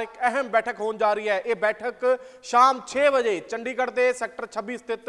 ਵਿਚਕਾਰ ਇੱਕ ਅਹਿਮ ਬੈਠਕ ਹੋਣ ਜਾ ਰਹੀ ਹੈ। ਇਹ ਬੈਠਕ ਸ਼ਾਮ 6 ਵਜੇ ਚੰਡੀਗੜ੍ਹ ਦੇ ਸੈਕਟਰ 26 ਸਥਿਤ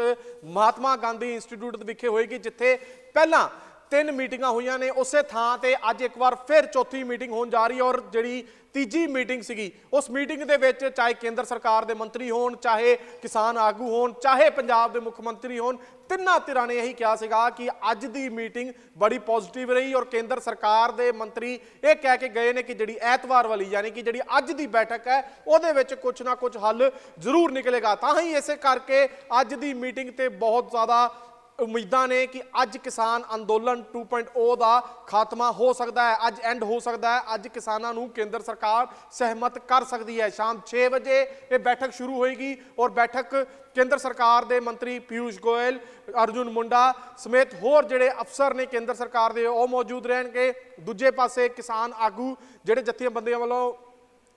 ਮਹਾਤਮਾ ਗਾਂਧੀ ਇੰਸਟੀਚਿਊਟ ਵਿਖੇ ਹੋਏਗੀ, ਜਿੱਥੇ ਪਹਿਲਾਂ ਤਿੰਨ ਮੀਟਿੰਗਾਂ ਹੋਈਆਂ ਨੇ, ਉਸੇ ਥਾਂ ਤੇ ਅੱਜ ਇੱਕ ਵਾਰ ਫਿਰ ਚੌਥੀ ਮੀਟਿੰਗ ਹੋਣ ਜਾ ਰਹੀ ਹੈ ਔਰ ਜਿਹੜੀ ਤੀਜੀ ਮੀਟਿੰਗ ਸੀਗੀ, ਉਸ ਮੀਟਿੰਗ ਦੇ ਵਿੱਚ ਚਾਹੇ ਕੇਂਦਰ ਸਰਕਾਰ ਦੇ ਮੰਤਰੀ ਹੋਣ, ਚਾਹੇ ਕਿਸਾਨ ਆਗੂ ਹੋਣ, ਚਾਹੇ ਪੰਜਾਬ ਦੇ ਮੁੱਖ ਮੰਤਰੀ ਹੋਣ, ਤਿੰਨਾਂ ਧਿਰਾਂ ਨੇ ਇਹੀ ਕਿਹਾ ਸੀਗਾ ਕਿ ਅੱਜ ਦੀ ਮੀਟਿੰਗ ਬੜੀ ਪੋਜ਼ਿਟਿਵ ਰਹੀ ਔਰ ਕੇਂਦਰ ਸਰਕਾਰ ਦੇ ਮੰਤਰੀ ਇਹ ਕਹਿ ਕੇ ਗਏ ਨੇ ਕਿ ਜਿਹੜੀ ਐਤਵਾਰ ਵਾਲੀ ਯਾਨੀ ਕਿ ਜਿਹੜੀ ਅੱਜ ਦੀ ਬੈਠਕ ਹੈ, ਉਹਦੇ ਵਿੱਚ ਕੁਝ ਨਾ ਕੁਝ ਹੱਲ ਜ਼ਰੂਰ ਨਿਕਲੇਗਾ। ਤਾਂ ਹੀ ਇਸੇ ਕਰਕੇ ਅੱਜ ਦੀ ਮੀਟਿੰਗ ਤੇ ਬਹੁਤ ਜ਼ਿਆਦਾ ਉਮੀਦਾਂ ਨੇ ਕਿ ਅੱਜ ਕਿਸਾਨ ਅੰਦੋਲਨ 2.0 ਦਾ ਖਾਤਮਾ ਹੋ ਸਕਦਾ ਹੈ, ਅੱਜ ਐਂਡ ਹੋ ਸਕਦਾ ਹੈ, ਅੱਜ ਕਿਸਾਨਾਂ ਨੂੰ ਕੇਂਦਰ ਸਰਕਾਰ ਸਹਿਮਤ ਕਰ ਸਕਦੀ ਹੈ। ਸ਼ਾਮ 6 ਵਜੇ ਇਹ ਬੈਠਕ ਸ਼ੁਰੂ ਹੋਏਗੀ ਔਰ ਬੈਠਕ ਕੇਂਦਰ ਸਰਕਾਰ ਦੇ ਮੰਤਰੀ ਪਿਊਸ਼ ਗੋਇਲ, ਅਰਜੁਨ ਮੁੰਡਾ ਸਮੇਤ ਹੋਰ ਜਿਹੜੇ ਅਫਸਰ ਨੇ ਕੇਂਦਰ ਸਰਕਾਰ ਦੇ ਉਹ ਮੌਜੂਦ ਰਹਿਣਗੇ। ਦੂਜੇ ਪਾਸੇ ਕਿਸਾਨ ਆਗੂ ਜਿਹੜੇ ਜਥੇਬੰਦੀਆਂ ਵੱਲੋਂ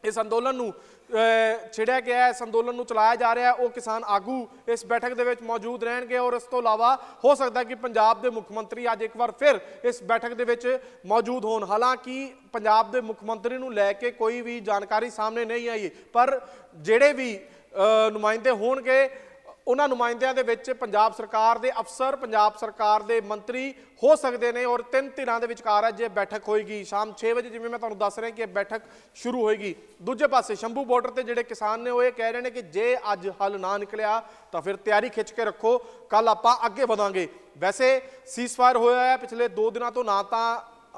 ਇਸ ਅੰਦੋਲਨ ਨੂੰ ਛਿੜਿਆ ਗਿਆ ਇਸ ਅੰਦੋਲਨ ਨੂੰ ਚਲਾਇਆ ਜਾ ਰਿਹਾ ਉਹ ਕਿਸਾਨ ਆਗੂ ਇਸ ਬੈਠਕ ਦੇ ਵਿੱਚ ਮੌਜੂਦ ਰਹਿਣਗੇ ਔਰ ਇਸ ਤੋਂ ਇਲਾਵਾ ਹੋ ਸਕਦਾ ਕਿ ਪੰਜਾਬ ਦੇ ਮੁੱਖ ਮੰਤਰੀ ਅੱਜ ਇੱਕ ਵਾਰ ਫਿਰ ਇਸ ਬੈਠਕ ਦੇ ਵਿੱਚ ਮੌਜੂਦ ਹੋਣ। ਹਾਲਾਂਕਿ ਪੰਜਾਬ ਦੇ ਮੁੱਖ ਮੰਤਰੀ ਨੂੰ ਲੈ ਕੇ ਕੋਈ ਵੀ ਜਾਣਕਾਰੀ ਸਾਹਮਣੇ ਨਹੀਂ ਆਈ, ਪਰ ਜਿਹੜੇ ਵੀ ਨੁਮਾਇੰਦੇ ਹੋਣਗੇ ਉਹਨਾਂ ਨੁਮਾਇੰਦਿਆਂ ਦੇ ਵਿੱਚ ਪੰਜਾਬ ਸਰਕਾਰ ਦੇ ਅਫਸਰ, ਪੰਜਾਬ ਸਰਕਾਰ ਦੇ ਮੰਤਰੀ ਹੋ ਸਕਦੇ ਨੇ ਔਰ ਤਿੰਨ ਧਿਰਾਂ ਦੇ ਵਿਚਕਾਰ ਅੱਜ ਇਹ ਬੈਠਕ ਹੋਏਗੀ। ਸ਼ਾਮ 6 ਵਜੇ ਜਿਵੇਂ ਮੈਂ ਤੁਹਾਨੂੰ ਦੱਸ ਰਿਹਾ ਕਿ ਇਹ ਬੈਠਕ ਸ਼ੁਰੂ ਹੋਏਗੀ। ਦੂਜੇ ਪਾਸੇ ਸ਼ੰਭੂ ਬਾਰਡਰ ਤੇ ਜਿਹੜੇ ਕਿਸਾਨ ਨੇ ਉਹ ਇਹ ਕਹਿ ਰਹੇ ਨੇ ਕਿ ਜੇ ਅੱਜ ਹੱਲ ਨਾ ਨਿਕਲਿਆ ਤਾਂ ਫਿਰ ਤਿਆਰੀ ਖਿੱਚ ਕੇ ਰੱਖੋ। ਕੱਲ ਆਪਾਂ ਅੱਗੇ ਵਧਾਂਗੇ। ਵੈਸੇ ਸੀਜ਼ਫਾਇਰ ਹੋਇਆ ਹੈ ਪਿਛਲੇ 2 ਦਿਨਾਂ ਤੋਂ ਨਾ ਤਾਂ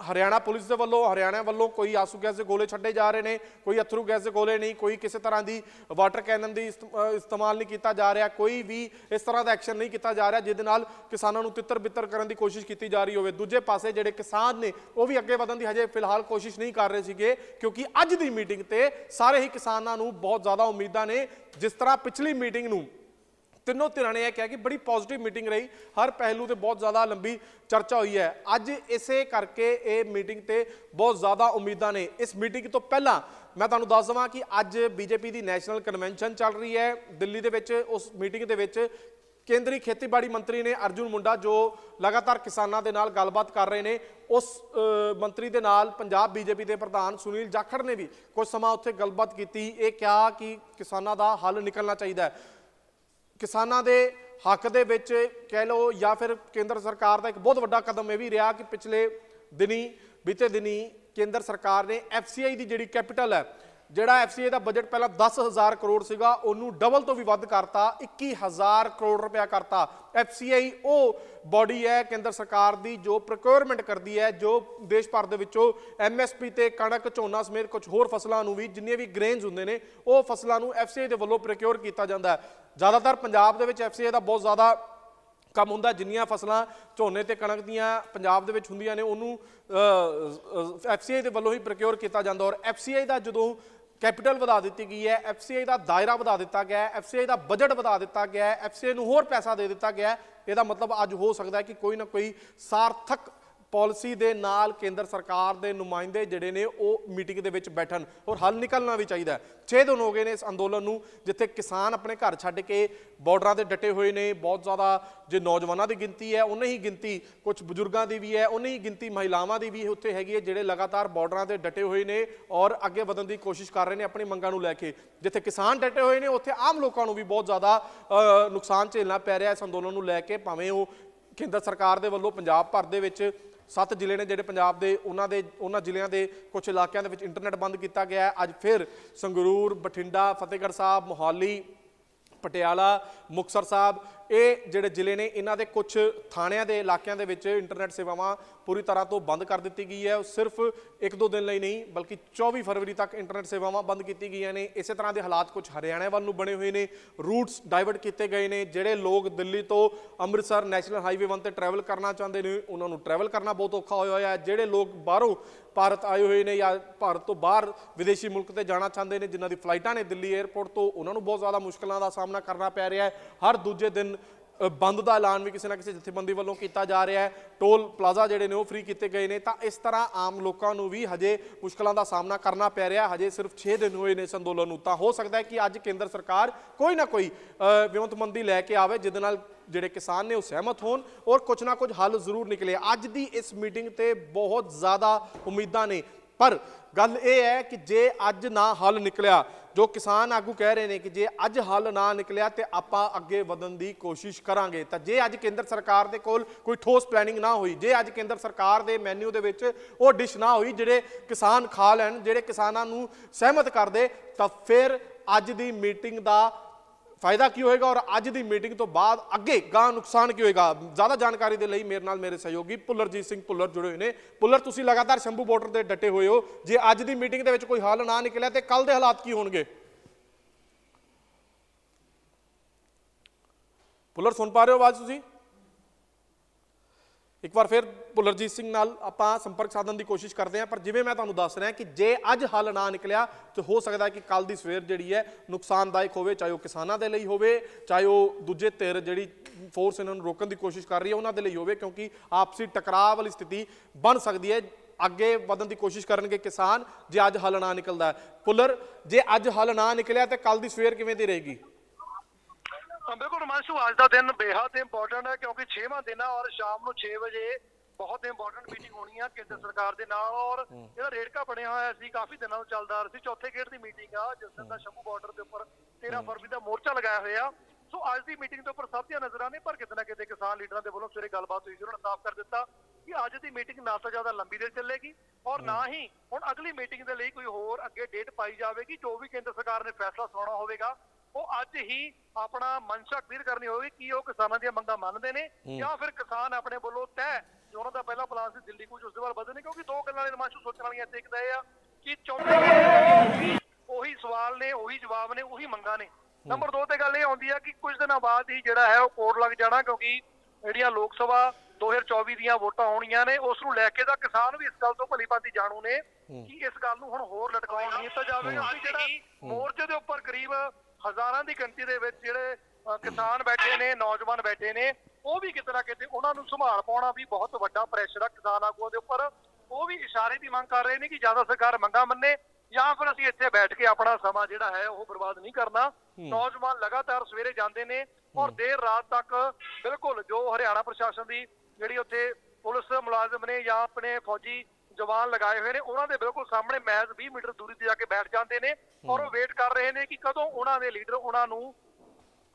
ਹਰਿਆਣਾ ਪੁਲਿਸ ਦੇ ਵੱਲੋਂ, ਹਰਿਆਣਾ ਵੱਲੋਂ ਕੋਈ ਆਸੂ ਗੈਸ ਦੇ ਗੋਲੇ ਛੱਡੇ ਜਾ ਰਹੇ ਨੇ, ਕੋਈ ਅਥਰੂ ਗੈਸ ਦੇ ਗੋਲੇ ਨਹੀਂ, ਕੋਈ ਕਿਸੇ ਤਰ੍ਹਾਂ ਦੀ ਵਾਟਰ ਕੈਨਨ ਦੀ ਇਸਤ- ਇਸਤੇਮਾਲ ਨਹੀਂ ਕੀਤਾ ਜਾ ਰਿਹਾ, ਕੋਈ ਵੀ ਇਸ ਤਰ੍ਹਾਂ ਦਾ ਐਕਸ਼ਨ ਨਹੀਂ ਕੀਤਾ ਜਾ ਰਿਹਾ ਜਿਹਦੇ ਨਾਲ ਕਿਸਾਨਾਂ ਨੂੰ ਤਿੱਤਰ ਬਿੱਤਰ ਕਰਨ ਦੀ ਕੋਸ਼ਿਸ਼ ਕੀਤੀ ਜਾ ਰਹੀ ਹੋਵੇ। ਦੂਜੇ ਪਾਸੇ ਜਿਹੜੇ ਕਿਸਾਨ ਨੇ, ਉਹ ਵੀ ਅੱਗੇ ਵਧਣ ਦੀ ਹਜੇ ਫਿਲਹਾਲ ਕੋਸ਼ਿਸ਼ ਨਹੀਂ ਕਰ ਰਹੇ ਸੀਗੇ, ਕਿਉਂਕਿ ਅੱਜ ਦੀ ਮੀਟਿੰਗ ਤੇ ਸਾਰੇ ਹੀ ਕਿਸਾਨਾਂ ਨੂੰ ਬਹੁਤ ਜ਼ਿਆਦਾ ਉਮੀਦਾਂ ਨੇ, ਜਿਸ ਤਰ੍ਹਾਂ ਪਿਛਲੀ ਮੀਟਿੰਗ ਨੂੰ ਤਿੰਨੋਂ ਧਿਰਾਂ ਨੇ ਇਹ ਕਿਹਾ ਕਿ ਬੜੀ ਪੋਜ਼ਿਟਿਵ ਮੀਟਿੰਗ ਰਹੀ। ਹਰ ਪਹਿਲੂ ਤੇ ਬਹੁਤ ਜ਼ਿਆਦਾ ਲੰਬੀ ਚਰਚਾ ਹੋਈ ਹੈ। ਅੱਜ ਇਸੇ ਕਰਕੇ ਇਹ ਮੀਟਿੰਗ ਤੇ ਬਹੁਤ ਜ਼ਿਆਦਾ ਉਮੀਦਾਂ ਨੇ। ਇਸ ਮੀਟਿੰਗ ਤੋਂ ਪਹਿਲਾਂ ਮੈਂ ਤੁਹਾਨੂੰ ਦੱਸ ਦਵਾਂ ਕਿ ਅੱਜ ਬੀਜੇਪੀ ਦੀ ਨੈਸ਼ਨਲ ਕਨਵੈਨਸ਼ਨ ਚੱਲ ਰਹੀ ਹੈ। ਦਿੱਲੀ ਦੇ ਵਿੱਚ ਉਸ ਮੀਟਿੰਗ ਦੇ ਵਿੱਚ ਕੇਂਦਰੀ ਖੇਤੀਬਾੜੀ ਮੰਤਰੀ ਨੇ ਅਰਜੁਨ ਮੁੰਡਾ, ਜੋ ਲਗਾਤਾਰ ਕਿਸਾਨਾਂ ਦੇ ਨਾਲ ਗੱਲਬਾਤ ਕਰ ਰਹੇ ਨੇ, ਉਸ ਮੰਤਰੀ ਦੇ ਨਾਲ ਪੰਜਾਬ ਬੀਜੇਪੀ ਦੇ ਪ੍ਰਧਾਨ ਸੁਨੀਲ ਜਾਖੜ ਨੇ ਵੀ ਕੁਝ ਸਮਾਂ ਉੱਥੇ ਗੱਲਬਾਤ ਕੀਤੀ। ਇਹ ਕਿਹਾ ਕਿ ਕਿਸਾਨਾਂ ਦਾ ਹੱਲ ਨਿਕਲਣਾ ਚਾਹੀਦਾ ਹੈ। ਕਿਸਾਨਾਂ ਦੇ ਹੱਕ ਦੇ ਵਿੱਚ ਕਹਿ ਲਓ ਜਾਂ ਫਿਰ ਕੇਂਦਰ ਸਰਕਾਰ ਦਾ ਇੱਕ ਬਹੁਤ ਵੱਡਾ ਕਦਮ ਇਹ ਵੀ ਰਿਹਾ ਕਿ ਪਿਛਲੇ ਦਿਨੀ, ਬੀਤੇ ਦਿਨੀ ਕੇਂਦਰ ਸਰਕਾਰ ਨੇ ਐਫਸੀਆਈ ਦੀ ਜਿਹੜੀ ਕੈਪੀਟਲ ਹੈ ਜਿਹੜਾ ਐਫਸੀਆਈ ਦਾ ਬਜਟ ਪਹਿਲਾਂ 10000 ਕਰੋੜ ਸੀਗਾ, ਉਹਨੂੰ ਡਬਲ ਤੋਂ ਵੀ ਵੱਧ ਕਰਤਾ 21000 ਕਰੋੜ ਰੁਪਇਆ ਕਰਤਾ। ਐਫਸੀਆਈ ਉਹ ਬਾਡੀ ਹੈ ਕੇਂਦਰ ਸਰਕਾਰ ਦੀ, ਜੋ ਪ੍ਰੋਕਿਉਰਮੈਂਟ ਕਰਦੀ ਹੈ, ਜੋ ਦੇਸ਼ ਭਰ ਦੇ ਵਿੱਚੋਂ ਐਮਐਸਪੀ ਤੇ ਕਣਕ, ਝੋਨਾ ਸਮੇਤ ਕੁਝ ਹੋਰ ਫਸਲਾਂ ਨੂੰ ਵੀ, ਜਿੰਨੀਆਂ ਵੀ ਗ੍ਰੇਨਸ ਹੁੰਦੇ ਨੇ, ਉਹ ਫਸਲਾਂ ਨੂੰ ਐਫਸੀਆਈ ਦੇ ਵੱਲੋਂ ਪ੍ਰੋਕਿਉਰ ਕੀਤਾ ਜਾਂਦਾ ਹੈ। ਜ਼ਿਆਦਾਤਰ ਪੰਜਾਬ ਦੇ ਵਿੱਚ ਐਫਸੀਆਈ ਦਾ ਬਹੁਤ ਜ਼ਿਆਦਾ ਕੰਮ ਹੁੰਦਾ, ਜਿੰਨੀਆਂ ਫਸਲਾਂ ਝੋਨੇ ਤੇ ਕਣਕ ਦੀਆਂ ਪੰਜਾਬ ਦੇ ਵਿੱਚ ਹੁੰਦੀਆਂ ਨੇ, ਉਹਨੂੰ ਐਫਸੀਆਈ ਦੇ ਵੱਲੋਂ ਹੀ ਪ੍ਰੋਕਿਉਰ ਕੀਤਾ ਜਾਂਦਾ। ਔਰ ਐਫਸੀਆਈ ਦਾ ਜਦੋਂ ਕੈਪੀਟਲ ਵਧਾ ਦਿੱਤੀ ਗਈ ਹੈ, ਐਫਸੀਆਈ ਦਾ ਦਾਇਰਾ ਵਧਾ ਦਿੱਤਾ ਗਿਆ ਹੈ, ਐਫਸੀਆਈ ਦਾ ਬਜਟ ਵਧਾ ਦਿੱਤਾ ਗਿਆ ਹੈ, ਐਫਸੀਆਈ ਨੂੰ ਹੋਰ ਪੈਸਾ ਦੇ ਦਿੱਤਾ ਗਿਆ ਹੈ। ਇਹਦਾ ਮਤਲਬ ਅੱਜ ਹੋ ਸਕਦਾ ਹੈ ਕਿ ਕੋਈ ਨਾ ਕੋਈ ਸਾਰਥਕ ਪਾਲਿਸੀ ਦੇ ਨਾਲ ਕੇਂਦਰ ਸਰਕਾਰ ਦੇ ਨੁਮਾਇੰਦੇ ਜਿਹੜੇ ਨੇ ਉਹ ਮੀਟਿੰਗ ਦੇ ਵਿੱਚ ਬੈਠਣ ਔਰ ਹੱਲ ਨਿਕਲਣਾ ਵੀ ਚਾਹੀਦਾ ਹੈ। 6 ਦਿਨ ਹੋ ਗਏ ਨੇ ਇਸ ਅੰਦੋਲਨ ਨੂੰ, ਜਿੱਥੇ ਕਿਸਾਨ ਆਪਣੇ ਘਰ ਛੱਡ ਕੇ ਬਾਰਡਰਾਂ ਤੇ ਡਟੇ ਹੋਏ ਨੇ। ਬਹੁਤ ਜ਼ਿਆਦਾ ਜੇ ਨੌਜਵਾਨਾਂ ਦੀ ਗਿਣਤੀ ਹੈ ਉਨੀ ਹੀ ਗਿਣਤੀ ਕੁਝ ਬਜ਼ੁਰਗਾਂ ਦੀ ਵੀ ਹੈ ਉਨੀ ਹੀ ਗਿਣਤੀ ਮਹਿਲਾਵਾਂ ਦੀ ਵੀ ਉੱਥੇ ਹੈਗੀ ਹੈ, ਜਿਹੜੇ ਲਗਾਤਾਰ ਬਾਰਡਰਾਂ ਤੇ ਡਟੇ ਹੋਏ ਨੇ ਔਰ ਅੱਗੇ ਵਧਣ ਦੀ ਕੋਸ਼ਿਸ਼ ਕਰ ਰਹੇ ਨੇ ਆਪਣੀ ਮੰਗਾਂ ਨੂੰ ਲੈ ਕੇ। ਜਿੱਥੇ ਕਿਸਾਨ ਡਟੇ ਹੋਏ ਨੇ, ਉੱਥੇ ਆਮ ਲੋਕਾਂ ਨੂੰ ਵੀ ਬਹੁਤ ਜ਼ਿਆਦਾ ਨੁਕਸਾਨ ਝੇਲਣਾ ਪੈ ਰਿਹਾ ਇਸ ਅੰਦੋਲਨ ਨੂੰ ਲੈ ਕੇ। ਭਾਵੇਂ ਉਹ ਕੇਂਦਰ ਸਰਕਾਰ ਦੇ ਵੱਲੋਂ ਪੰਜਾਬ ਭਰ ਦੇ ਵਿੱਚ ਸੱਤ ਜ਼ਿਲ੍ਹੇ ਨੇ ਜਿਹੜੇ ਪੰਜਾਬ ਦੇ, ਉਹਨਾਂ ਦੇ, ਉਹਨਾਂ ਜ਼ਿਲ੍ਹਿਆਂ ਦੇ ਕੁਝ ਇਲਾਕਿਆਂ ਦੇ ਵਿੱਚ ਇੰਟਰਨੈਟ ਬੰਦ ਕੀਤਾ ਗਿਆ ਹੈ। ਅੱਜ ਫਿਰ ਸੰਗਰੂਰ, ਬਠਿੰਡਾ, ਫਤਿਹਗੜ੍ਹ ਸਾਹਿਬ, ਮੋਹਾਲੀ, ਪਟਿਆਲਾ, ਮੁਕਤਸਰ ਸਾਹਿਬ ਇਹ ਜਿਹੜੇ ਜ਼ਿਲ੍ਹੇ ਨੇ, ਇਹਨਾਂ ਦੇ ਕੁਝ ਥਾਣਿਆਂ ਦੇ ਇਲਾਕਿਆਂ ਦੇ ਵਿੱਚ ਇੰਟਰਨੈਟ ਸੇਵਾਵਾਂ ਪੂਰੀ ਤਰ੍ਹਾਂ ਤੋਂ ਬੰਦ ਕਰ ਦਿੱਤੀ ਗਈ ਹੈ। ਉਹ ਸਿਰਫ ਇੱਕ ਦੋ ਦਿਨ ਲਈ ਨਹੀਂ, ਬਲਕਿ 24 ਫਰਵਰੀ ਤੱਕ ਇੰਟਰਨੈਟ ਸੇਵਾਵਾਂ ਬੰਦ ਕੀਤੀ ਗਈਆਂ ਨੇ। ਇਸੇ ਤਰ੍ਹਾਂ ਦੇ ਹਾਲਾਤ ਕੁਝ ਹਰਿਆਣਾ ਵੱਲ ਨੂੰ ਬਣੇ ਹੋਏ ਨੇ। ਰੂਟਸ ਡਾਈਵਰਟ ਕੀਤੇ ਗਏ ਨੇ। ਜਿਹੜੇ ਲੋਕ ਦਿੱਲੀ ਤੋਂ ਅੰਮ੍ਰਿਤਸਰ ਨੈਸ਼ਨਲ ਹਾਈਵੇ 1 ਤੇ ਟਰੈਵਲ ਕਰਨਾ ਚਾਹੁੰਦੇ ਨੇ, ਉਹਨਾਂ ਨੂੰ ਟਰੈਵਲ ਕਰਨਾ ਬਹੁਤ ਔਖਾ ਹੋਇਆ ਹੋਇਆ ਹੈ। ਜਿਹੜੇ ਲੋਕ ਬਾਹਰੋਂ ਭਾਰਤ ਆਏ ਹੋਏ ਨੇ ਜਾਂ ਭਾਰਤ ਤੋਂ ਬਾਹਰ ਵਿਦੇਸ਼ੀ ਮੁਲਕ ਤੇ ਜਾਣਾ ਚਾਹੁੰਦੇ ਨੇ, ਜਿਨ੍ਹਾਂ ਦੀ ਫਲਾਈਟਾਂ ਨੇ ਦਿੱਲੀ 에ਅਰਪੋਰਟ ਤੋਂ, ਉਹਨਾਂ ਨੂੰ ਬਹੁਤ ਜ਼ਿਆਦਾ ਮੁਸ਼ਕਲਾਂ ਦਾ ਸਾਹਮਣਾ ਕਰਨਾ ਪੈ ਰਿਹਾ ਹੈ। ਹਰ ਦੂਜੇ ਦਿਨ ਬੰਦ ਦਾ ਐਲਾਨ ਵੀ ਕਿਸੇ ਨਾ ਕਿਸੇ ਜਥੇਬੰਦੀ ਵੱਲੋਂ ਕੀਤਾ ਜਾ ਰਿਹਾ ਹੈ। ਟੋਲ ਪਲਾਜ਼ਾ ਜਿਹੜੇ ਨੇ ਉਹ ਫ੍ਰੀ ਕੀਤੇ ਗਏ ਨੇ ਤਾਂ ਇਸ ਤਰ੍ਹਾਂ ਆਮ ਲੋਕਾਂ ਨੂੰ ਵੀ ਹਜੇ ਮੁਸ਼ਕਲਾਂ ਦਾ ਸਾਹਮਣਾ ਕਰਨਾ ਪੈ ਰਿਹਾ ਹਜੇ ਸਿਰਫ 6 ਦਿਨ ਹੋਏ ਨੇ ਇਸ ਅੰਦੋਲਨ ਨੂੰ, ਤਾਂ ਹੋ ਸਕਦਾ ਹੈ ਕਿ ਅੱਜ ਕੇਂਦਰ ਸਰਕਾਰ ਕੋਈ ਨਾ ਕੋਈ ਵਿਉਂਤਮੰਦੀ ਲੈ ਕੇ ਆਵੇ, ਜਿਹਦੇ ਨਾਲ ਜਿਹੜੇ ਕਿਸਾਨ ਨੇ ਉਹ ਸਹਿਮਤ ਹੋਣ ਔਰ ਕੁਝ ਨਾ ਕੁਝ ਹੱਲ ਜ਼ਰੂਰ ਨਿਕਲੇ। ਅੱਜ ਦੀ ਇਸ ਮੀਟਿੰਗ ਤੇ ਬਹੁਤ ਜ਼ਿਆਦਾ ਉਮੀਦਾਂ ਨੇ। ਪਰ ਗੱਲ ਇਹ ਹੈ ਕਿ ਜੇ ਅੱਜ ਨਾ ਹੱਲ ਨਿਕਲਿਆ, ਜੋ ਕਿਸਾਨ ਆਗੂ ਕਹਿ ਰਹੇ ਨੇ ਕਿ ਜੇ ਅੱਜ ਹੱਲ ਨਾ ਨਿਕਲਿਆ ਤੇ ਆਪਾਂ ਅੱਗੇ ਵਧਣ ਦੀ ਕੋਸ਼ਿਸ਼ ਕਰਾਂਗੇ, ਤਾਂ ਜੇ ਅੱਜ ਕੇਂਦਰ ਸਰਕਾਰ ਦੇ ਕੋਲ ਕੋਈ ਠੋਸ ਪਲੈਨਿੰਗ ਨਾ ਹੋਈ, ਜੇ ਅੱਜ ਕੇਂਦਰ ਸਰਕਾਰ ਦੇ ਮੈਨੂ ਦੇ ਵਿੱਚ ਉਹ ਡਿਸ਼ ਨਾ ਹੋਈ ਜਿਹੜੇ ਕਿਸਾਨ ਖਾ ਲੈਣ, ਜਿਹੜੇ ਕਿਸਾਨਾਂ ਨੂੰ ਸਹਿਮਤ ਕਰਦੇ, ਤਾਂ ਫਿਰ ਅੱਜ ਦੀ ਮੀਟਿੰਗ ਦਾ ਫਾਇਦਾ ਕੀ ਹੋਏਗਾ ਔਰ ਅੱਜ ਦੀ ਮੀਟਿੰਗ ਤੋਂ ਬਾਅਦ ਅੱਗੇ ਗਾਂ ਨੁਕਸਾਨ ਕੀ ਹੋਏਗਾ? ਜ਼ਿਆਦਾ ਜਾਣਕਾਰੀ ਦੇ ਲਈ ਮੇਰੇ ਨਾਲ ਮੇਰੇ ਸਹਿਯੋਗੀ ਪੁੱਲਰਜੀਤ ਸਿੰਘ ਪੁੱਲਰ ਜੁੜੇ ਹੋਏ ਨੇ। ਪੁੱਲਰ ਤੁਸੀਂ ਲਗਾਤਾਰ ਸ਼ੰਭੂ ਬਾਰਡਰ ਤੇ ਡਟੇ ਹੋਏ ਹੋ। ਜੇ ਅੱਜ ਦੀ ਮੀਟਿੰਗ ਦੇ ਵਿੱਚ ਕੋਈ ਹੱਲ ਨਾ ਨਿਕਲਿਆ ਤੇ ਕੱਲ ਦੇ ਹਾਲਾਤ ਕੀ ਹੋਣਗੇ? ਪੁੱਲਰ ਸੁਣ ਪਾ ਰਹੇ ਹੋ ਆਵਾਜ਼ ਤੁਸੀਂ? ਇੱਕ ਵਾਰ ਫਿਰ ਪੁਲਰਜੀਤ ਸਿੰਘ ਨਾਲ ਆਪਾਂ ਸੰਪਰਕ ਸਾਧਨ ਦੀ ਕੋਸ਼ਿਸ਼ ਕਰਦੇ ਹਾਂ, ਪਰ ਜਿਵੇਂ ਮੈਂ ਤੁਹਾਨੂੰ ਦੱਸ ਰਿਹਾ ਕਿ ਜੇ ਅੱਜ ਹੱਲ ਨਾ ਨਿਕਲਿਆ, ਤੇ ਹੋ ਸਕਦਾ ਕਿ ਕੱਲ ਦੀ ਸਵੇਰ ਜਿਹੜੀ ਹੈ ਨੁਕਸਾਨਦਾਇਕ ਹੋਵੇ, ਚਾਹੇ ਉਹ ਕਿਸਾਨਾਂ ਦੇ ਲਈ ਹੋਵੇ, ਚਾਹੇ ਉਹ ਦੂਜੇ ਧਿਰ ਜਿਹੜੀ ਫੋਰਸ ਇਹਨਾਂ ਨੂੰ ਰੋਕਣ ਦੀ ਕੋਸ਼ਿਸ਼ ਕਰ ਰਹੀ ਹੈ, ਉਹਨਾਂ ਦੇ ਲਈ ਹੋਵੇ, ਕਿਉਂਕਿ ਆਪਸੀ ਟਕਰਾਅ ਵਾਲੀ ਸਥਿਤੀ ਬਣ ਸਕਦੀ ਹੈ। ਅੱਗੇ ਵਧਣ ਦੀ ਕੋਸ਼ਿਸ਼ ਕਰਨਗੇ ਕਿਸਾਨ, ਜੇ ਅੱਜ ਹੱਲ ਨਾ ਨਿਕਲਦਾ ਪੁਲਰ ਜੇ ਅੱਜ ਹੱਲ ਨਾ ਨਿਕਲਿਆ, ਤੇ ਕੱਲ ਦੀ ਸਵੇਰ ਕਿਵੇਂ ਦੀ ਰਹੇਗੀ? ਬਿਲਕੁਲ ਰਮਾਂਸ਼ੂ ਅੱਜ ਦਾ ਦਿਨ ਬੇਹੱਦ ਇੰਪੋਰਟੈਂਟ ਹੈ ਕਿਉਂਕਿ 6ਵਾਂ ਦਿਨ ਹੈ ਔਰ ਸ਼ਾਮ ਨੂੰ 6 ਵਜੇ ਬਹੁਤ ਇੰਪੋਰਟੈਂਟ ਮੀਟਿੰਗ ਹੋਣੀ ਆ ਕੇਂਦਰ ਸਰਕਾਰ ਦੇ ਨਾਲ ਔਰ ਜਿਹੜਾ ਰੇੜਕਾ ਬਣਿਆ ਹੋਇਆ ਸੀ ਕਾਫੀ ਦਿਨਾਂ ਤੋਂ ਚੱਲਦਾ ਸੀ। ਚੌਥੇ ਗੇੜ ਦੀ ਮੀਟਿੰਗ ਆ ਜਿਸ ਦਾ ਸ਼ੰਭੂ ਬਾਰਡਰ ਦੇ ਉੱਪਰ 13 ਫਰਵਰੀ ਦਾ ਮੋਰਚਾ ਲਗਾਇਆ ਹੋਇਆ। ਸੋ ਅੱਜ ਦੀ ਮੀਟਿੰਗ ਦੇ ਉੱਪਰ ਸਭ ਦੀਆਂ ਨਜ਼ਰਾਂ ਨੇ ਪਰ ਕਿਤੇ ਨਾ ਕਿਤੇ ਕਿਸਾਨ ਲੀਡਰਾਂ ਦੇ ਵੱਲੋਂ ਸਵੇਰੇ ਗੱਲਬਾਤ ਹੋਈ ਸੀ ਉਹਨਾਂ ਨੇ ਸਾਫ਼ ਕਰ ਦਿੱਤਾ ਕਿ ਅੱਜ ਦੀ ਮੀਟਿੰਗ ਨਾ ਤਾਂ ਜ਼ਿਆਦਾ ਲੰਬੀ ਦੇਰ ਚੱਲੇਗੀ ਔਰ ਨਾ ਹੀ। ਹੁਣ ਅਗਲੀ ਮੀਟਿੰਗ ਦੇ ਲਈ ਕੋਈ ਹੋਰ ਅੱਗੇ ਡੇਟ ਪਾਈ ਜਾਵੇਗੀ ਜੋ ਵੀ ਕੇਂਦਰ ਸਰਕਾਰ ਨੇ ਫੈਸਲਾ ਸੁਣਾਉਣਾ ਹੋਵੇਗਾ। ਉਹ ਅੱਜ ਹੀ ਆਪਣਾ ਮਨਸ਼ਾ ਕਲੀਅਰ ਕਰਨੀ ਹੋਵੇਗੀ ਕੀ ਉਹ ਕਿਸਾਨਾਂ ਦੀਆਂ ਮੰਗਾਂ ਮੰਨਦੇ ਨੇ ਜਾਂ ਫਿਰ ਕਿਸਾਨ ਆਪਣੇ ਵੱਲੋਂ ਤੈਅ ਜੋ ਉਹਨਾਂ ਦਾ ਪਹਿਲਾ ਪਲਾਨ ਸੀ ਦਿੱਲੀ ਕੁਝ ਉਸ ਦੇ ਵੱਲ ਵਧਣੇ ਕਿਉਂਕਿ ਦੋ ਗੱਲਾਂ ਨੇ ਰਮਾਸ਼ੂ ਸੋਚਣ ਵਾਲੀਆਂ ਇੱਥੇ ਇੱਕ ਤਾਂ ਇਹ ਆ ਕਿ ਚੌਥੇ ਉਹੀ ਸਵਾਲ ਨੇ ਉਹੀ ਜਵਾਬ ਨੇ ਉਹੀ ਮੰਗਾਂ ਨੇ। ਨੰਬਰ 2 ਤੇ ਗੱਲ ਇਹ ਆਉਂਦੀ ਆ ਕਿ ਕੁਝ ਦਿਨਾਂ ਬਾਅਦ ਹੀ ਜਿਹੜਾ ਹੈ ਉਹ ਕੋਡ ਲੱਗ ਜਾਣਾ ਕਿਉਂਕਿ ਜਿਹੜੀਆਂ ਲੋਕ ਸਭਾ 2024 ਦੀਆਂ ਵੋਟਾਂ ਆਉਣੀਆਂ ਨੇ ਉਸ ਨੂੰ ਲੈ ਕੇ ਤਾਂ ਕਿਸਾਨ ਵੀ ਇਸ ਗੱਲ ਤੋਂ ਭਲੀ ਭਾਂਤੀ ਜਾਣੂ ਨੇ ਕਿ ਇਸ ਗੱਲ ਨੂੰ ਹੁਣ ਹੋਰ ਲਟਕਾਉਣ ਨਹੀਂ ਦਿੱਤਾ ਜਾਵੇਗਾ। ਜਿਹੜਾ ਮੋਰਚੇ ਦੇ ਉੱਪਰ ਕਰੀਬ ਹਜ਼ਾਰਾਂ ਦੀ ਗਿਣਤੀ ਦੇ ਵਿੱਚ ਜਿਹੜੇ ਕਿਸਾਨ ਬੈਠੇ ਨੇ ਨੌਜਵਾਨ ਬੈਠੇ ਨੇ ਉਹ ਵੀ ਕਿਤੇ ਨਾ ਕਿਤੇ ਉਹਨਾਂ ਨੂੰ ਸੰਭਾਲ ਪਾਉਣਾ ਵੀ ਬਹੁਤ ਵੱਡਾ ਪ੍ਰੈਸ਼ਰ ਆ ਕਿਸਾਨ ਆਗੂਆਂ ਦੇ ਉੱਪਰ। ਉਹ ਵੀ ਇਸ਼ਾਰੇ ਦੀ ਮੰਗ ਕਰ ਰਹੇ ਨੇ ਕਿ ਜ਼ਿਆਦਾ ਸਰਕਾਰ ਮੰਗਾ ਮੰਨੇ ਜਾਂ ਫਿਰ ਅਸੀਂ ਇੱਥੇ ਬੈਠ ਕੇ ਆਪਣਾ ਸਮਾਂ ਜਿਹੜਾ ਹੈ ਉਹ ਬਰਬਾਦ ਨਹੀਂ ਕਰਨਾ। ਨੌਜਵਾਨ ਲਗਾਤਾਰ ਸਵੇਰੇ ਜਾਂਦੇ ਨੇ ਔਰ ਦੇਰ ਰਾਤ ਤੱਕ ਬਿਲਕੁਲ ਜੋ ਹਰਿਆਣਾ ਪ੍ਰਸ਼ਾਸਨ ਦੀ ਜਿਹੜੀ ਉੱਥੇ ਪੁਲਿਸ ਮੁਲਾਜ਼ਮ ਨੇ ਜਾਂ ਆਪਣੇ ਫੌਜੀ ਜਵਾਨ ਲਗਾਏ ਹੋਏ ਨੇ ਉਹਨਾਂ ਦੇ ਬਿਲਕੁਲ ਸਾਹਮਣੇ ਮੈਜ਼ 20 ਮੀਟਰ ਦੂਰੀ ਤੇ ਜਾ ਕੇ ਬੈਠ ਜਾਂਦੇ ਨੇ ਔਰ ਉਹ ਵੇਟ ਕਰ ਰਹੇ ਨੇ ਕਿ ਕਦੋਂ ਉਹਨਾਂ ਦੇ ਲੀਡਰ ਉਹਨਾਂ ਨੂੰ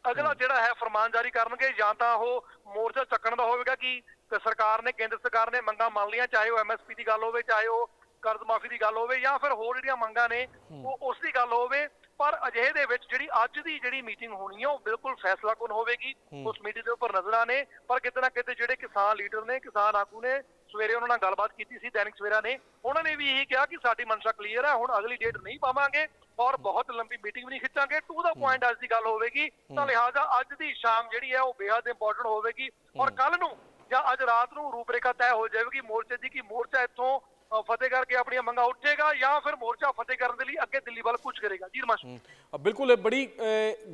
ਅਗਲਾ ਜਿਹੜਾ ਹੈ ਫਰਮਾਨ ਜਾਰੀ ਕਰਨਗੇ ਜਾਂ ਤਾਂ ਉਹ ਮੋਰਚਾ ਚੱਕਣ ਦਾ ਹੋਵੇਗਾ ਕਿ ਸਰਕਾਰ ਨੇ ਕੇਂਦਰ ਸਰਕਾਰ ਨੇ ਮੰਗਾਂ ਮੰਨ ਲਈਆਂ ਚਾਹੇ ਉਹ ਐਮਐਸਪੀ ਦੀ ਗੱਲ ਹੋਵੇ ਚਾਹੇ ਉਹ ਕਰਜ਼ ਮਾਫੀ ਦੀ ਗੱਲ ਹੋਵੇ ਜਾਂ ਫਿਰ ਹੋਰ ਜਿਹੜੀਆਂ ਮੰਗਾਂ ਨੇ ਉਹ ਉਸ ਦੀ ਗੱਲ ਹੋਵੇ। ਪਰ ਅਜਿਹੇ ਦੇ ਵਿੱਚ ਜਿਹੜੀ ਅੱਜ ਦੀ ਜਿਹੜੀ ਮੀਟਿੰਗ ਹੋਣੀ ਹੈ ਉਹ ਬਿਲਕੁਲ ਫੈਸਲਾਕੁਨ ਹੋਵੇਗੀ। ਉਸ ਮੀਟਿੰਗ ਦੇ ਉੱਪਰ ਨਜ਼ਰਾਂ ਨੇ। ਪਰ ਕਿਤੇ ਨਾ ਕਿਤੇ ਜਿਹੜੇ ਕਿਸਾਨ ਲੀਡਰ ਨੇ ਕਿਸਾਨ ਆਗੂ ਨੇ ਸਵੇਰੇ ਉਹਨਾਂ ਨਾਲ ਗੱਲਬਾਤ ਕੀਤੀ ਸੀ ਦੈਨਿਕ ਸਵੇਰਾ ਨੇ। ਉਹਨਾਂ ਨੇ ਵੀ ਇਹੀ ਕਿਹਾ ਕਿ ਸਾਡੀ ਮਨਸ਼ਾ ਕਲੀਅਰ ਹੈ ਹੁਣ ਅਗਲੀ ਡੇਟ ਨਹੀਂ ਪਾਵਾਂਗੇ ਔਰ ਬਹੁਤ ਲੰਬੀ ਮੀਟਿੰਗ ਵੀ ਨਹੀਂ ਖਿੱਚਾਂਗੇ। ਟੂ ਦਾ ਪੁਆਇੰਟ ਅੱਜ ਦੀ ਗੱਲ ਹੋਵੇਗੀ। ਤਾਂ ਲਿਹਾਜ਼ਾ ਅੱਜ ਦੀ ਸ਼ਾਮ ਜਿਹੜੀ ਹੈ ਉਹ ਬੇहद ਇੰਪੋਰਟੈਂਟ ਹੋਵੇਗੀ। ਔਰ ਕੱਲ ਨੂੰ ਜਾਂ ਅੱਜ ਰਾਤ ਨੂੰ ਰੂਪਰੇਖਾ ਤੈਅ ਹੋ ਜਾਵੇਗੀ ਮੋਰਚੇ ਦੀ ਕਿ ਮੋਰਚਾ ਇੱਥੋਂ ਫਤਿਹ ਕਰਕੇ ਆਪਣੀਆਂ ਮੰਗਾਂ ਉੱਠੇਗਾ ਜਾਂ ਫਿਰ ਮੋਰਚਾ ਫਤਿਹ ਕਰਨ ਦੇ ਲਈ ਅੱਗੇ ਦਿੱਲੀ ਵੱਲ ਕੁਝ ਕਰੇਗਾ। ਜੀ ਰਮਾਸ਼। ਬਿਲਕੁਲ ਇਹ ਬੜੀ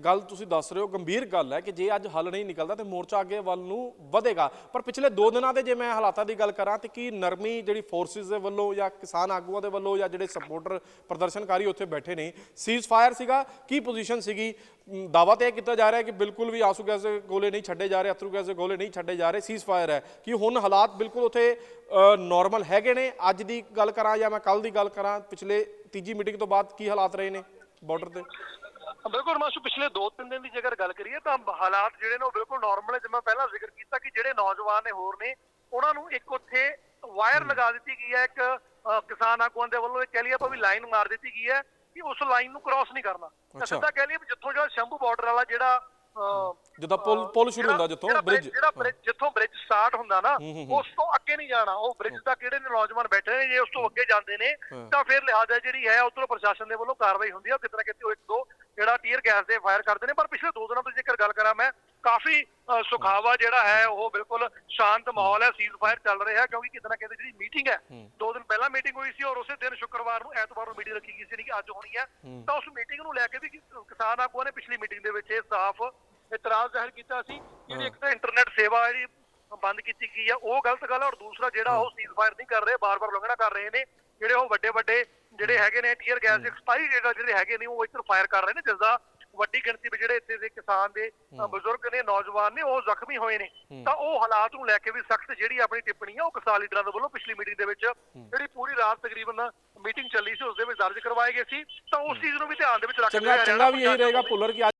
ਗੱਲ ਤੁਸੀਂ ਦੱਸ ਰਹੇ ਹੋ, ਗੰਭੀਰ ਗੱਲ ਹੈ ਕਿ ਜੇ ਅੱਜ ਹੱਲ ਨਹੀਂ ਨਿਕਲਦਾ ਤੇ ਮੋਰਚਾ ਅੱਗੇ ਵੱਲ ਨੂੰ ਵਧੇਗਾ। ਪਰ ਪਿਛਲੇ 2 ਦਿਨਾਂ ਦੇ ਜੇ ਮੈਂ ਹਾਲਾਤਾਂ ਦੀ ਗੱਲ ਕਰਾਂ ਤੇ ਕੀ ਨਰਮੀ ਜਿਹੜੀ ਫੋਰਸਿਸ ਦੇ ਵੱਲੋਂ ਜਾਂ ਕਿਸਾਨ ਆਗੂਆਂ ਦੇ ਵੱਲੋਂ ਜਾਂ ਜਿਹੜੇ ਸਪੋਰਟਰ ਪ੍ਰਦਰਸ਼ਨਕਾਰੀ ਉੱਥੇ ਬੈਠੇ ਨੇ ਸੀਜ਼ ਫਾਇਰ ਸੀਗਾ, ਕੀ ਪੋਜੀਸ਼ਨ ਸੀਗੀ? ਮ, ਦਾਅਵਾ ਤੇ ਕੀਤਾ ਜਾ ਰਿਹਾ ਕਿ ਬਿਲਕੁਲ ਵੀ ਆਸੂ ਗੈਸ ਦੇ ਗੋਲੇ ਨਹੀਂ ਛੱਡੇ ਜਾ ਰਹੇ ਅਥਰੂ ਗੈਸ ਦੇ ਗੋਲੇ ਨਹੀਂ ਛੱਡੇ ਜਾ ਰਹੇ ਸੀਜ਼ ਫਾਇਰ ਹੈ ਕਿ ਹੁਣ ਹਾਲਾਤ ਬਿਲਕੁਲ ਉੱਥੇ ਨਾਰਮਲ ਹੈਗੇ ਨੇ ਅੱਜ ਦੀ ਗੱਲ ਕਰਾਂ ਜਾਂ ਮੈਂ ਕੱਲ ਦੀ ਗੱਲ ਕਰਾਂ ਪਿਛਲੇ ਤੀਜੀ ਮੀਟਿੰਗ ਤੋਂ ਬਾਅਦ ਕੀ ਹਾਲਾਤ ਰਹੇ ਨੇ ਬਾਰਡਰ ਤੇ ਬਿਲਕੁਲ ਰਮਾਸ਼ੂ ਪਿਛਲੇ 2-3 ਦਿਨ ਦੀ ਜੇਕਰ ਗੱਲ ਕਰੀਏ ਤਾਂ ਹਾਲਾਤ ਜਿਹੜੇ ਨੇ ਉਹ ਬਿਲਕੁਲ ਨਾਰਮਲ ਹੈ ਜਿਵੇਂ ਪਹਿਲਾਂ ਜ਼ਿਕਰ ਕੀਤਾ ਕਿ ਜਿਹੜੇ ਨੌਜਵਾਨ ਨੇ ਹੋਰ ਨੇ ਉਹਨਾਂ ਨੂੰ ਇੱਕ ਉੱਥੇ ਵਾਇਰ ਲਗਾ ਦਿੱਤੀ ਗਈ ਹੈ ਇੱਕ ਕਿਸਾਨ ਆਗੂਆਂ ਦੇ ਵੱਲੋਂ ਇਹ ਕਹਿ ਲਈਏ ਆਪਾਂ ਵੀ ਲਾਈਨ ਮਾਰ ਦਿੱਤੀ ਗਈ ਹੈ ਕਿ ਉਸ ਲਾਈਨ ਨੂੰ ਕ੍ਰਾਸ ਨਹੀਂ ਕਰਨਾ। ਤਾਂ। ਸਿੱਧਾ ਕਹਿ ਲਈਏ ਵੀ ਜਿੱਥੋਂ ਜਿਹੜਾ ਸ਼ੰਭੂ ਬਾਰਡਰ ਵਾਲਾ ਜਿਹੜਾ ਜਿੱਦਾਂ ਪੁਲ ਪੁਲ ਸ਼ੁਰੂ ਹੁੰਦਾ ਜਿੱਥੋਂ ਬ੍ਰਿਜ ਜਿਹੜਾ ਬ੍ਰਿਜ ਜਿੱਥੋਂ ਬ੍ਰਿਜ ਸਟਾਰਟ ਹੁੰਦਾ ਨਾ ਉਸ ਤੋਂ ਅੱਗੇ ਨਹੀਂ ਜਾਣਾ। ਉਹ ਬ੍ਰਿਜ ਦਾ ਕਿਹੜੇ ਨੇ ਨੌਜਵਾਨ ਬੈਠੇ ਨੇ ਜੇ ਉਸ ਤੋਂ ਅੱਗੇ ਜਾਂਦੇ ਨੇ ਤਾਂ ਫਿਰ ਲਿਹਾਜ਼ਾ ਜਿਹੜੀ ਹੈ ਉਧਰੋਂ ਪ੍ਰਸ਼ਾਸਨ ਦੇ ਵੱਲੋਂ ਕਾਰਵਾਈ ਹੁੰਦੀ ਹੈ ਉਹ ਕਿਤੇ ਨਾ ਕਿਤੇ ਉਹ ਇੱਕ ਦੋ ਜਿਹੜਾ ਟੀਅਰ ਗੈਸ ਦੇ ਫਾਇਰ ਕਰਦੇ ਨੇ। ਪਰ ਪਿਛਲੇ ਦੋ ਦਿਨਾਂ ਤੋਂ ਜੇਕਰ ਗੱਲ ਕਰਾਂ ਮੈਂ ਕਾਫੀ ਸੁਖਾਵਾ ਜਿਹੜਾ ਹੈ ਉਹ ਬਿਲਕੁਲ ਸ਼ਾਂਤ ਮਾਹੌਲ ਹੈ ਸੀਜ਼ ਫਾਇਰ ਚੱਲ ਰਿਹਾ ਕਿਉਂਕਿ ਕਿਤੇ ਨਾ ਕਿਤੇ ਜਿਹੜੀ ਮੀਟਿੰਗ ਹੈ ਦੋ ਦਿਨ ਪਹਿਲਾਂ ਮੀਟਿੰਗ ਹੋਈ ਸੀ ਔਰ ਉਸੇ ਦਿਨ ਸ਼ੁੱਕਰਵਾਰ ਨੂੰ ਐਤਵਾਰ ਨੂੰ ਮੀਟਿੰਗ ਰੱਖੀ ਗਈ ਸੀ ਕਿ ਅੱਜ ਹੋਣੀ ਹੈ। ਤਾਂ ਉਸ ਮੀਟਿੰਗ ਨੂੰ ਲੈ ਕੇ ਵੀ ਕਿ- ਕਿਸਾਨ ਆਗੂਆਂ ਨੇ ਪਿਛਲੀ ਮੀਟਿੰਗ ਦੇ ਵਿੱਚ ਇਹ ਸਾਫ਼ ਇਤਰਾਜ਼ ਜ਼ਾਹਿਰ ਕੀਤਾ ਸੀ ਜਿਹੜੀ ਇੱਕ ਤਾਂ ਇੰਟਰਨੈਟ ਸੇਵਾ ਜਿਹੜੀ ਬੰਦ ਕੀਤੀ ਗਈ ਆ ਉਹ ਗਲਤ ਗੱਲ ਹੈ ਔਰ ਦੂਸਰਾ ਜਿਹੜਾ ਉਹ ਸੀਜ਼ ਫਾਇਰ ਨਹੀਂ ਕਰ ਰਹੇ ਬਾਰ-ਬਾਰ ਉਲੰਘਣਾ ਕਰ ਰਹੇ ਨੇ ਜਿਹੜੇ ਉਹ ਵੱਡੇ ਵੱਡੇ ਜਿਹੜੇ ਹੈਗੇ ਨੇ ਟੀਅਰ ਗੈਸ ਐਕਸਪਾਇਰੀ ਜਿਹੜਾ ਜਿਹੜੇ ਹੈਗੇ ਨੇ ਉਹ ਇੱਧਰ ਫਾਇਰ ਕਰ ਰਹੇ ਨੇ ਜਿਸ ਦਾ ਵੱਡੀ ਗਿਣਤੀ ਵਿੱਚ ਜਿਹੜੇ ਇੱਥੇ ਦੇ ਕਿਸਾਨ ਦੇ ਬਜ਼ੁਰਗ ਨੇ ਨੌਜਵਾਨ ਨੇ ਉਹ ਜ਼ਖਮੀ ਹੋਏ ਨੇ। ਤਾਂ ਉਹ ਹਾਲਾਤ ਨੂੰ ਲੈ ਕੇ ਵੀ ਸਖਤ ਜਿਹੜੀ ਆਪਣੀ ਟਿੱਪਣੀ ਆ ਉਹ ਕਿਸਾਨ ਲੀਡਰਾਂ ਦੇ ਵੱਲੋਂ ਪਿਛਲੀ ਮੀਟਿੰਗ ਦੇ ਵਿੱਚ ਜਿਹੜੀ ਪੂਰੀ ਰਾਤ ਤਕਰੀਬਨ ਮੀਟਿੰਗ ਚੱਲੀ ਸੀ ਉਸ ਦੇ ਵਿੱਚ ਦਰਜ ਕਰਵਾਏ ਗਏ ਸੀ। ਤਾਂ ਉਸ ਚੀਜ਼ ਨੂੰ ਵੀ ਧਿਆਨ ਦੇ ਵਿੱਚ ਰੱਖਦੇ ਚੰਗਾ ਚੰਗਾ ਵੀ ਇਹੀ ਰਹੇਗਾ ਭੁੱਲਰ ਕਿ